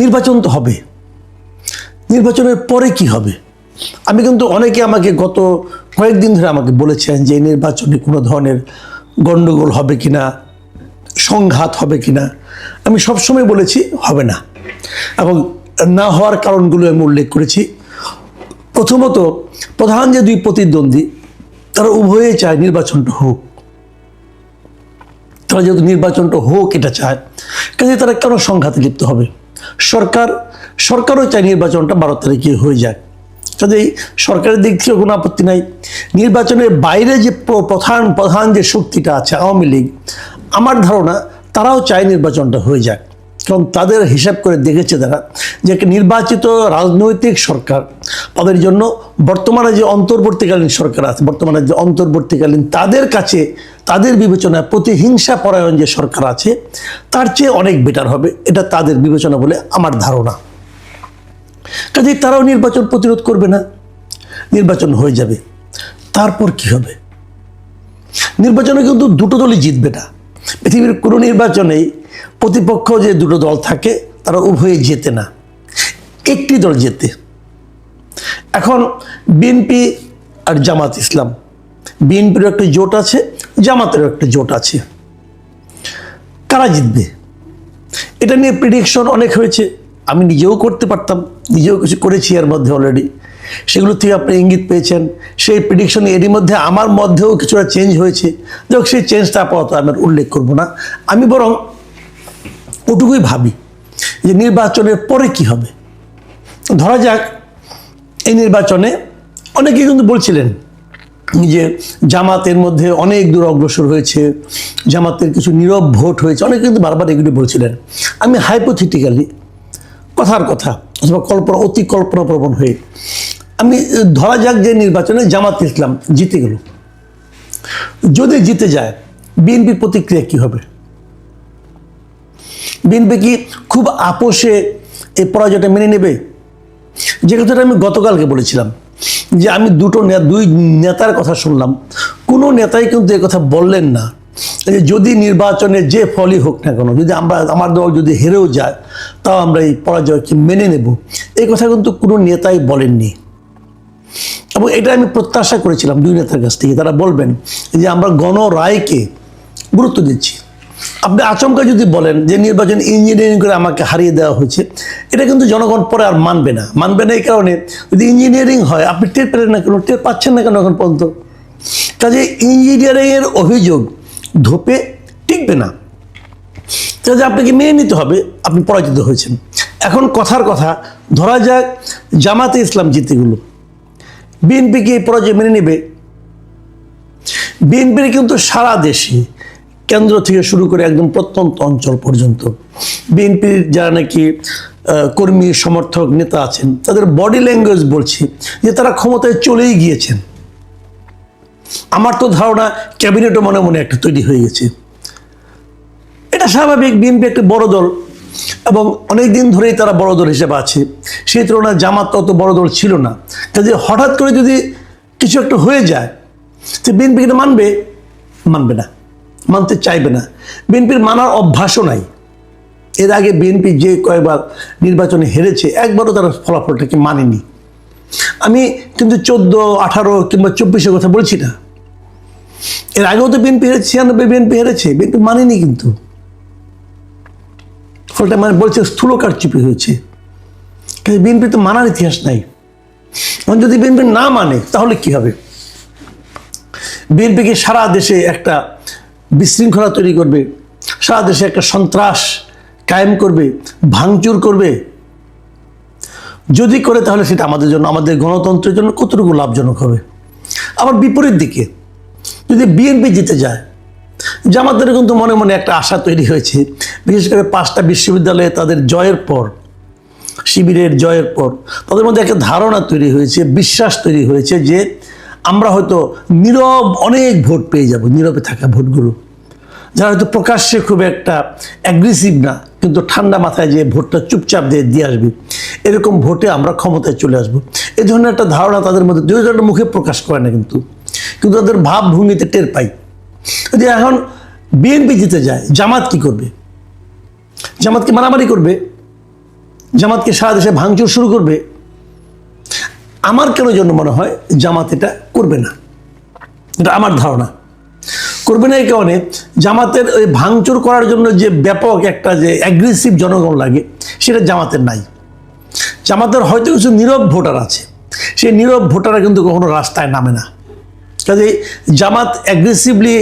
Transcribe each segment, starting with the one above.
নির্বাচন তো হবে। নির্বাচনের পরে কি হবে? আমি কিন্তু অনেকে আমাকে গত কয়েকদিন ধরে আমাকে বলেছেন যে নির্বাচনে কোনো ধরনের গণ্ডগোল হবে কি না সংঘাত হবে কি না আমি সবসময় বলেছি, হবে না। এবং না হওয়ার কারণগুলো আমি উল্লেখ করেছি। প্রথমত, প্রধান যে দুই প্রতিদ্বন্দ্বী, তারা উভয়ে চায় নির্বাচনটা হোক। তারা যেহেতু নির্বাচনটা হোক, এটা চায় কাজে তারা কেন সংঘাতে লিপ্ত হবে? সরকার, সরকারও চায় নির্বাচনটা বারো তারিখে হয়ে যায় কাজেই সরকারের দিক থেকে কোনো আপত্তি নাই, নির্বাচনের বাইরে যে প্র- প্রধান প্রধান যে শক্তিটা আছে আওয়ামী লীগ, আমার ধারণা তারাও চায় নির্বাচনটা হয়ে যাক। কারণ তাদের হিসাব করে দেখেছে তারা যে একটা নির্বাচিত রাজনৈতিক সরকার তাদের জন্য বর্তমানে যে অন্তর্বর্তীকালীন সরকার আছে, বর্তমানে যে অন্তর্বর্তীকালীন তাদের কাছে তাদের বিবেচনায় প্রতিহিংসা পরায়ণ যে সরকার আছে, তার চেয়ে অনেক বেটার হবে। এটা তাদের বিবেচনা বলে আমার ধারণা। কাজেই তারাও নির্বাচন প্রতিরোধ করবে না। নির্বাচন হয়ে যাবে। তারপর কি হবে? নির্বাচনে কিন্তু দুটো দলই জিতবে না। পৃথিবীর কোনো নির্বাচনেই প্রতিপক্ষ যে দুটো দল থাকে, তারা উভয়ে জেতে না। একটি দল জেতে। এখন বিএনপি আর জামাত ইসলাম। বিএনপির একটা জোট আছে, জামাতেরও একটা জোট আছে। কারা জিতবে? এটা নিয়ে প্রিডিকশন অনেক হয়েছে। আমি নিজেও করতে পারতাম, নিজেও কিছু করেছি এর মধ্যে অলরেডি সেগুলো থেকে আপনি ইঙ্গিত পেয়েছেন। সেই প্রিডিকশন এরই মধ্যে আমার মধ্যেও কিছুটা চেঞ্জ হয়েছে। যাই সেই চেঞ্জটা আপাতত আমি উল্লেখ করব না। আমি বরং ওটুকুই ভাবি যে নির্বাচনের পরে কি হবে। ধরা যাক, এই নির্বাচনে অনেকেই কিন্তু বলছিলেন যে জামাতের মধ্যে অনেক দূর অগ্রসর হয়েছে, জামাতের কিছু নীরব ভোট হয়েছে। অনেকে কিন্তু বারবার এগুলি বলছিলেন। আমি হাইপোথিটিক্যালি কথার কথা অথবা কল্পনা, অতি কল্পনাপ্রবণ হয়ে আমি ধরা যাক যে নির্বাচনে জামাত ইসলাম জিতে গেল। যদি জিতে যায়, বিএনপির প্রতিক্রিয়া কি হবে? বিএনপি কি খুব আপোষে এই পরাজয়টা মেনে নেবে? যে কথাটা আমি গতকালকে বলেছিলাম, যে আমি দুটো দুই নেতার কথা শুনলাম। কোনো নেতাই কিন্তু কথা বললেন না। যে যদি নির্বাচনে যে ফলই হোক না কেন, যদি আমরা, আমার দল যদি হেরেও যায়, তাও আমরা এই পরাজয়কে মেনে নেব। এই কথা কিন্তু কোনো নেতাই বলেননি। এবং এটা আমি প্রত্যাশা করেছিলাম দুই নেতার কাছ থেকে। তারা বলবেন যে আমরা গণরায়কে গুরুত্ব দিচ্ছি। আপনি আচমকা যদি বলেন যে নির্বাচন ইঞ্জিনিয়ারিং করে আমাকে হারিয়ে দেওয়া হয়েছে, এটা কিন্তু জনগণ পরে আর মানবে না। মানবে না এই কারণে যদি ইঞ্জিনিয়ারিং হয়, আপনি টের পেলেন না কেন? টের পাচ্ছেন না কেন এখন পর্যন্ত? কাজে ইঞ্জিনিয়ারিংয়ের অভিযোগ ধোপে টিকবে না। কাজে আপনাকে মেনে নিতে হবে, আপনি পরাজিত হয়েছেন। এখন কথার কথা, ধরা যাক জামাতে ইসলাম জিতে গেল। বিএনপি কি এই পরাজয় মেনে নেবে? বিএনপির কিন্তু সারা দেশে কেন্দ্র থেকে শুরু করে একদম প্রত্যন্ত অঞ্চল পর্যন্ত বিএনপির যারা নাকি কর্মী, সমর্থক, নেতা আছেন, তাদের বডি ল্যাঙ্গুয়েজ বলছি যে তারা ক্ষমতায় চলেই গিয়েছেন। আমার তো ধারণা ক্যাবিনেটও মনে মনে একটা তৈরি হয়ে গেছে। এটা স্বাভাবিক বিএনপি একটি বড় দল এবং অনেক দিন ধরেই তারা বড় দল হিসেবে আছে। সেই তুলনায় জামাত অত বড় দল ছিল না। কাজে হঠাৎ করে যদি কিছু একটা হয়ে যায়, তো বিএনপি কিন্তু মানবে? মানবে না। মানতে চাইবে না। বিএনপির মানার অভ্যাসও নাই। এর আগে বিএনপি যে কয়েকবার নির্বাচনে হেরেছে, একবারও তারা ফলাফলটাকে মানেনি। আমি কিন্তু চোদ্দ, আঠারো কিংবা চব্বিশের কথা বলছি না। এর আগেও তো বিএনপি হেরেছে, ছিয়ানব্বই বিএনপি হেরেছে, বিএনপি মানেনি কিন্তু। ফলটা মানে বলছে স্থূল কারচুপি হয়েছে। কিন্তু বিএনপি তো মানার ইতিহাস নাই। এখন যদি বিএনপি না মানে তাহলে কি হবে? বিএনপিকে সারা দেশে একটা বিশৃঙ্খলা তৈরি করবে। সারা দেশে একটা সন্ত্রাস কায়েম করবে, ভাঙচুর করবে। যদি করে তাহলে সেটা আমাদের জন্য, আমাদের গণতন্ত্রের জন্য কতটুকু লাভজনক হবে? আবার বিপরীত দিকে, যদি বিএনপি জিতে যায়, জামাতের কিন্তু মনে মনে একটা আশা তৈরি হয়েছে। বিশেষ করে পাঁচটা বিশ্ববিদ্যালয়ে তাদের জয়ের পর, শিবিরের জয়ের পর, তাদের মধ্যে একটা ধারণা তৈরি হয়েছে, বিশ্বাস তৈরি হয়েছে যে আমরা হয়তো নীরব অনেক ভোট পেয়ে যাব, নীরবে থাকা ভোটগুলো। যারা হয়তো প্রকাশ্যে খুব একটা অ্যাগ্রেসিভ না, কিন্তু ঠান্ডা মাথায় যে ভোটটা চুপচাপ দিয়ে দিয়ে আসবে। এরকম ভোটে আমরা ক্ষমতায় চলে আসব। এই ধরনের একটা ধারণা তাদের মধ্যে দুই জনের মুখে প্রকাশ করে না কিন্তু কিন্তু তাদের ভাবভঙ্গিতে টের পাই। যদি এখন বিএনপি জিতে যায়, জামাত কি করবে? জামাতকে মারামারি করবে? জামাতকে সারা দেশে ভাঙচুর শুরু করবে? আমার কেন জন্য মনে হয় জামাত এটা করবে না। এটা আমার ধারণা। করবে না এই কারণে জামাতের ওই ভাঙচুর করার জন্য যে ব্যাপক একটা যে অ্যাগ্রেসিভ জনগণ লাগে, সেটা জামাতের নাই। জামাতের হয়তো কিছু নীরব ভোটার আছে। সেই নীরব ভোটাররা কিন্তু কখনো রাস্তায় নামে না। কাজে জামাত অ্যাগ্রেসিভলি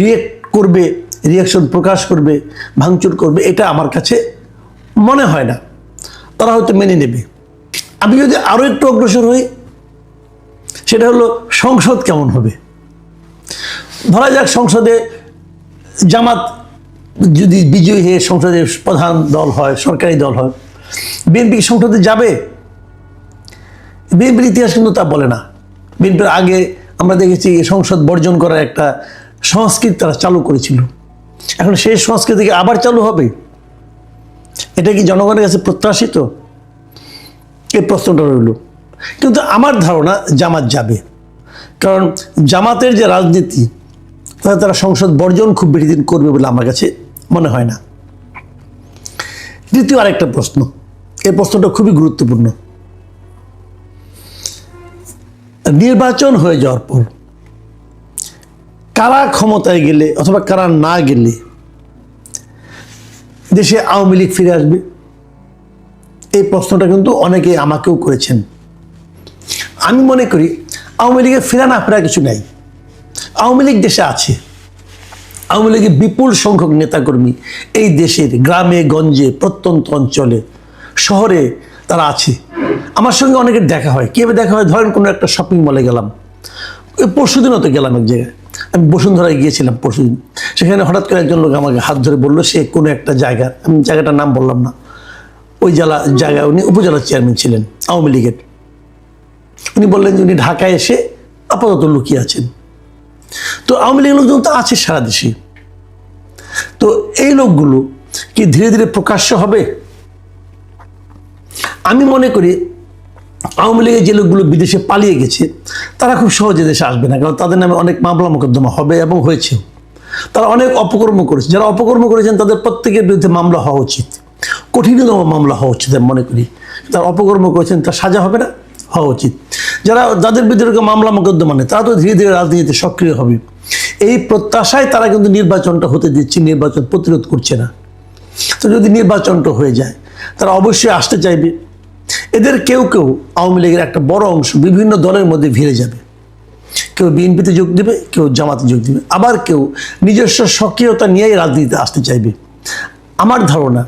রিয়েক্ট করবে রিয়াকশন প্রকাশ করবে, ভাঙচুর করবে, এটা আমার কাছে মনে হয় না। তারা হয়তো মেনে নেবে। আমি যদি আরও একটু অগ্রসর হই, সেটা হলো সংসদ কেমন হবে? ধরা যাক সংসদে জামাত যদি বিজয়ী হয়ে সংসদের প্রধান দল হয়, সরকারি দল হয়, বিএনপি সংসদে যাবে? বিএনপির ইতিহাস কিন্তু তা বলে না। বিএনপির আগে আমরা দেখেছি সংসদ বর্জন করার একটা সংস্কৃতি তারা চালু করেছিল। এখন সেই সংস্কৃতি কি আবার চালু হবে? এটা কি জনগণের কাছে প্রত্যাশিত? এই প্রশ্নটা রইল। কিন্তু আমার ধারণা জামাত যাবে। কারণ জামাতের যে রাজনীতি তাতে তারা সংসদ বর্জন খুব বেশি দিন করবে বলে আমার কাছে মনে হয় না। দ্বিতীয় আরেকটা প্রশ্ন। এই প্রশ্নটা খুবই গুরুত্বপূর্ণ। নির্বাচন হয়ে যাওয়ার পর কারা ক্ষমতায় গেলে অথবা কারা না গেলে দেশে আওয়ামী লীগ ফিরে আসবে? এই প্রশ্নটা কিন্তু অনেকে আমাকেও করেছেন। আমি মনে করি আওয়ামী লীগের ফেরা না ফেরা কিছু নাই। আওয়ামী লীগ দেশে আছে। আওয়ামী লীগের বিপুল সংখ্যক নেতাকর্মী এই দেশের গ্রামে, গঞ্জে, প্রত্যন্ত অঞ্চলে, শহরে তারা আছে। আমার সঙ্গে অনেকের দেখা হয়। কীভাবে দেখা হয়? ধরেন কোনো একটা শপিং মলে গেলাম। ওই পরশুদিনও তো গেলাম এক জায়গায়। আমি বসুন্ধরায় গিয়েছিলাম পরশুদিন। সেখানে হঠাৎ করে একজন লোক আমাকে হাত ধরে বলল, সে কোনো একটা জায়গা আমি জায়গাটার নাম বললাম না। ওই জেলা জায়গায় উনি উপজেলার চেয়ারম্যান ছিলেন, আওয়ামী লীগের। উনি বললেন যে উনি ঢাকায় এসে আপাতত লুকিয়ে আছেন। তো আওয়ামী লীগের লোকজন তো আছে সারা দেশে। তো এই লোকগুলো কি ধীরে ধীরে প্রকাশ্য হবে? আমি মনে করি আওয়ামী লীগের যে লোকগুলো বিদেশে পালিয়ে গেছে, তারা খুব সহজে দেশে আসবে না, কারণ তাদের নামে অনেক মামলা মোকদ্দমা হবে এবং হয়েছে। তারা অনেক অপকর্ম করেছে। যারা অপকর্ম করেছেন, তাদের প্রত্যেকের বিরুদ্ধে মামলা হওয়া উচিত। কঠিনতম মামলা হওয়া উচিত আমি মনে করি। তারা অপকর্ম করেছেন, তার সাজা হবে না? হওয়া উচিত। যারা যাদের বিরুদ্ধে মামলা মোকদ্দমা নেই, তারা তো ধীরে ধীরে রাজনীতিতে সক্রিয় হবে। এই প্রত্যাশায় তারা কিন্তু নির্বাচনটা হতে দিচ্ছে, নির্বাচন প্রতিরোধ করছে না। তো যদি নির্বাচনটা হয়ে যায়, তারা অবশ্যই আসতে চাইবে। এদের কেউ কেউ আওয়ামী লীগের একটা বড় অংশ বিভিন্ন দলের মধ্যে ভিড়ে যাবে। কেউ বিএনপিতে যোগ দেবে, কেউ জামাতে যোগ দেবে। আবার কেউ নিজস্ব সক্রিয়তা নিয়েই রাজনীতিতে আসতে চাইবে। আমার ধারণা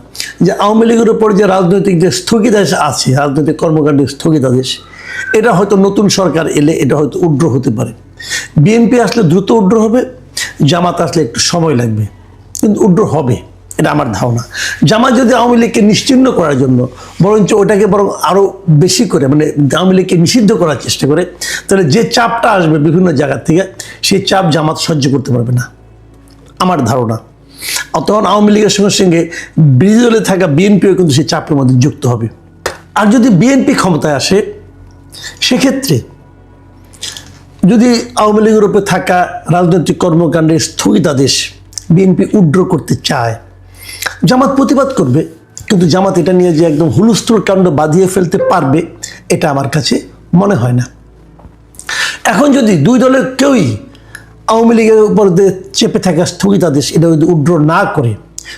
যে আওয়ামী লীগের উপর যে রাজনৈতিক যে স্থগিতাদেশ আছে, রাজনৈতিক কর্মকাণ্ডের স্থগিতাদেশ এটা হয়তো নতুন সরকার এলে এটা হয়তো উড্র হতে পারে। বিএনপি আসলে দ্রুত উড্র হবে, জামাত আসলে একটু সময় লাগবে, কিন্তু উড্র হবে, এটা আমার ধারণা। জামাত যদি আওয়ামী লীগকে নিশ্চিহ্ন করার জন্য, বরঞ্চ ওটাকে বরং আরও বেশি করে মানে আওয়ামী লীগকে নিষিদ্ধ করার চেষ্টা করে, তাহলে যে চাপটা আসবে বিভিন্ন জায়গা থেকে, সেই চাপ জামাত সহ্য করতে পারবে না। আমার ধারণা। তখন আওয়ামী লীগের সঙ্গে সঙ্গে বিরোধী দলে থাকা বিএনপিও কিন্তু সেই চাপের মধ্যে যুক্ত হবে। আর যদি বিএনপি ক্ষমতায় আসে সেক্ষেত্রে যদি আওয়ামী লীগের উপরে থাকা রাজনৈতিক কর্মকাণ্ডের স্থগিতাদেশ বিএনপি উড্র করতে চায়, জামাত প্রতিবাদ করবে, কিন্তু জামাত এটা নিয়ে যে একদম হুলস্থুল কাণ্ড বাঁধিয়ে ফেলতে পারবে, এটা আমার কাছে মনে হয় না। এখন যদি দুই দলের কেউই আওয়ামী লীগের উপর চেপে থাকা স্থগিতাদেশ এটা যদি উড্র না করে,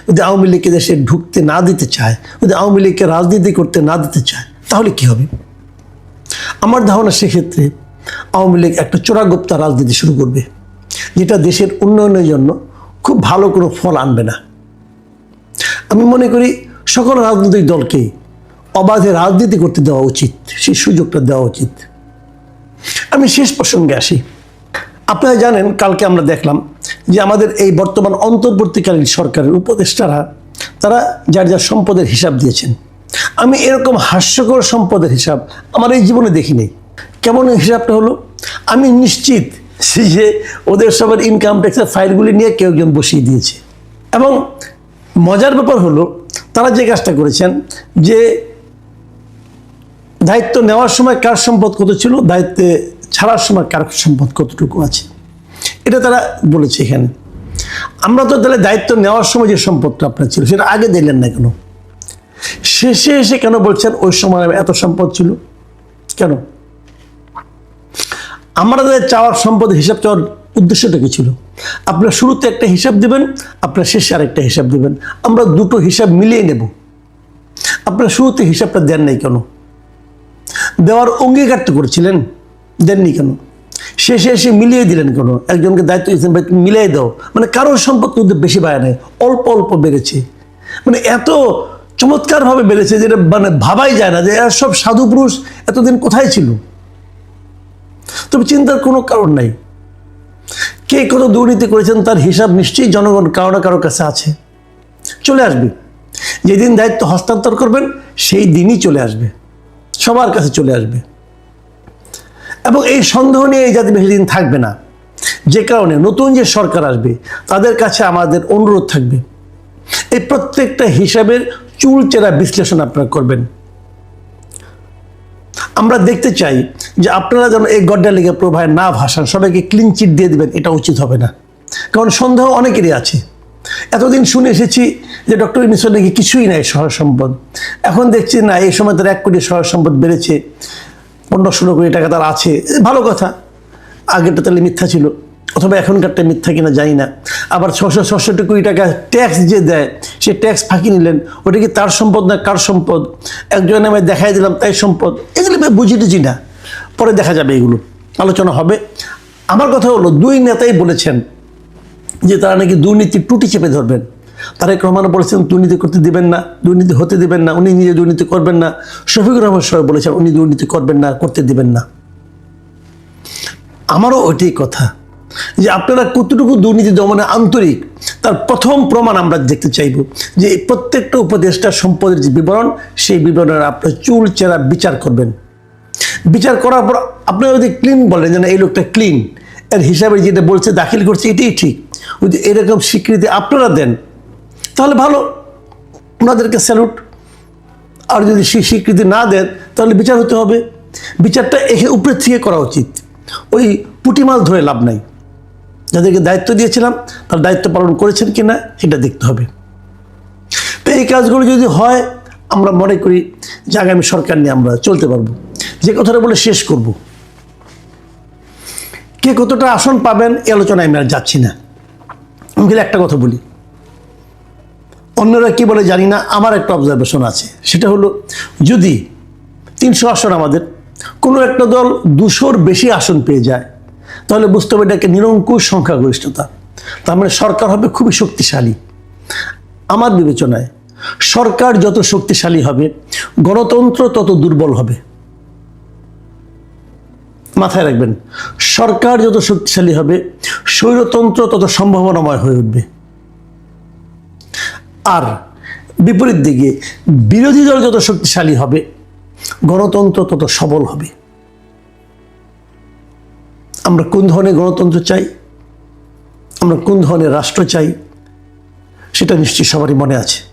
যদি আওয়ামী লীগকে দেশে ঢুকতে না দিতে চায়, যদি আওয়ামী লীগকে রাজনীতি করতে না দিতে চায়, তাহলে কি হবে? আমার ধারণা সেক্ষেত্রে আওয়ামী লীগ একটা চোরাগোপ্তা রাজনীতি শুরু করবে, যেটা দেশের উন্নয়নের জন্য খুব ভালো কোনো ফল আনবে না। আমি মনে করি সকল রাজনৈতিক দলকে অবাধে রাজনীতি করতে দেওয়া উচিত, সেই সুযোগটা দেওয়া উচিত। আমি শেষ প্রসঙ্গে আসি। আপনারা জানেন, কালকে আমরা দেখলাম যে আমাদের এই বর্তমান অন্তর্বর্তীকালীন সরকারের উপদেষ্টারা, তারা যার যার সম্পদের হিসাব দিয়েছেন। আমি এরকম হাস্যকর সম্পদের হিসাব আমার এই জীবনে দেখিনি। কেমন হিসাবটা হলো? আমি নিশ্চিত যে ওদের সবার ইনকাম ট্যাক্সের ফাইলগুলি নিয়ে কেউ একজন বসিয়ে দিয়েছে। এবং মজার ব্যাপার হলো, তারা যে কাজটা করেছেন, যে দায়িত্ব নেওয়ার সময় কার সম্পদ কত ছিল, দায়িত্বে ছাড়ার সময় কার সম্পদ কতটুকু আছে, এটা তারা বলেছে এখানে। আমরা তো তাহলে দায়িত্ব নেওয়ার সময় যে সম্পদটা আপনার ছিল, সেটা আগে দিলেন না কেন? শেষে এসে কেন বলছেন ওই সময় এত সম্পদ ছিল? কেন? আমাদের চাওয়ার সম্পদ হিসাব চাওয়ার উদ্দেশ্যটা কি ছিল? আপনার শুরুতে একটা হিসাব দিবেন, আপনার শেষে আরেকটা হিসাব দিবেন। আমরা দুটো হিসাব মিলিয়ে নেব। আপনার শুরুতে হিসাবটা দেন নাই কেন? দেওয়ার অঙ্গীকার তো করেছিলেন দেননি কেন? শেষে এসে মিলিয়ে দিলেন কেন? একজনকে দায়িত্ব দিয়েছেন, ভাই, তুমি মিলিয়ে দাও। মানে কারোর সম্পদ কিন্তু বেশি বাড়ে নাই, অল্প অল্প বেড়েছে। মানে এত চমৎকারভাবে বেড়েছে যেটা মানে ভাবাই যায় না যে এরা সব সাধু পুরুষ এতদিন কোথায় ছিল? তবে চিন্তার কোনো কারণ নাই। কে কত দুর্নীতি করেছেন তার হিসাব নিশ্চয়ই জনগণ কারও না কারও কাছে আছে। চলে আসবে। যেদিন দায়িত্ব হস্তান্তর করবেন, সেই দিনই চলে আসবে। সবার কাছে চলে আসবে। এবং এই সন্দেহ নিয়ে এই জাতি বেশি দিন থাকবে না। যে কারণে নতুন যে সরকার আসবে, তাদের কাছে আমাদের অনুরোধ থাকবে। এই প্রত্যেকটা হিসাবের চুলচেরা বিশ্লেষণ আপনারা করবেন। আমরা দেখতে চাই যে আপনারা যেন এই গড্ডা লিগে প্রভায় না ভাসান, সবাইকে ক্লিন চিট দিয়ে দেবেন, এটা উচিত হবে না। কারণ সন্দেহ অনেকেরই আছে। এতদিন শুনে এসেছি যে ডক্টর ইনিসর নাকি কিছুই নাই সহায় সম্পদ। এখন দেখছি না, এই সময় তার এক কোটি সহায় সম্পদ বেড়েছে, পনেরো ষোলো কোটি টাকা তার আছে। ভালো কথা, আগেরটা তাহলে মিথ্যা ছিল। অথবা এখনকারটা মিথ্যা কিনা জানি না। আবার ছশো ছষট্টি কোটি টাকা ট্যাক্স যে দেয়, সে ট্যাক্স ফাঁকি নিলেন। ওটা কি তার সম্পদ না কার সম্পদ? একজনের নামে দেখাই দিলাম, তাই সম্পদ। এগুলো আমি টুঝি না। পরে দেখা যাবে এগুলো। আলোচনা হবে। আমার কথা হলো, দুই নেতাই বলেছেন যে তারা নাকি দুর্নীতি টুটি চেপে ধরবেন। তারেক রহমান বলেছেন, দুর্নীতি করতে দিবেন না, দুর্নীতি হতে দিবেন না, উনি নিজে দুর্নীতি করবেন না। শফিকুর রহমান সাহেব বলেছেন, উনি দুর্নীতি করবেন না, করতে দিবেন না। আমারও ওইটাই কথা। যে আপনারা কতটুকু দুর্নীতি দমনে আন্তরিক, তার প্রথম প্রমাণ আমরা দেখতে চাইব যে প্রত্যেকটা উপদেষ্টা সম্পদের যে বিবরণ, সেই বিবরণের আপনার চুল, চেরা বিচার করবেন। বিচার করার পর আপনারা যদি ক্লিন বলেন যে না, এই লোকটা ক্লিন এর হিসাবে যেটা বলছে, দাখিল করছে, এটাই ঠিক। যদি এরকম স্বীকৃতি আপনারা দেন, তাহলে ভালো। ওনাদেরকে স্যালুট আর যদি সেই স্বীকৃতি না দেন, তাহলে বিচার হতে হবে। বিচারটা এখানে উপরের থেকে করা উচিত। ওই পুঁটি মাছ ধরে লাভ নাই। যাদেরকে দায়িত্ব দিয়েছিলাম, তার দায়িত্ব পালন করেছেন কি না এটা দেখতে হবে। তো এই কাজগুলো যদি হয়, আমরা মনে করি যে আগামী সরকার নিয়ে আমরা চলতে পারব। যে কথাটা বলে শেষ করব। কে কতটা আসন পাবেন, এই আলোচনায় আমি আর যাচ্ছি না। আমি একটা কথা বলি। অন্যরা কি বলে জানি না, আমার একটা অবজারভেশন আছে। সেটা হলো, যদি তিনশো আসন আমাদের, কোনো একটা দল দুশোর বেশি আসন পেয়ে যায় তাহলে বুঝতে হবে এটাকে নিরঙ্কুশ সংখ্যাগরিষ্ঠতা। তার মানে সরকার হবে খুবই শক্তিশালী। আমার বিবেচনায় সরকার যত শক্তিশালী হবে, গণতন্ত্র তত দুর্বল হবে। মাথায় রাখবেন, সরকার যত শক্তিশালী হবে, স্বৈরতন্ত্র তত সম্ভাবনাময় হয়ে উঠবে। আর বিপরীত দিকে, বিরোধী দল যত শক্তিশালী হবে, গণতন্ত্র তত সবল হবে। আমরা কোন ধরনের গণতন্ত্র চাই? আমরা কোন ধরনের রাষ্ট্র চাই? সেটা নিশ্চয়ই সবারই মনে আছে।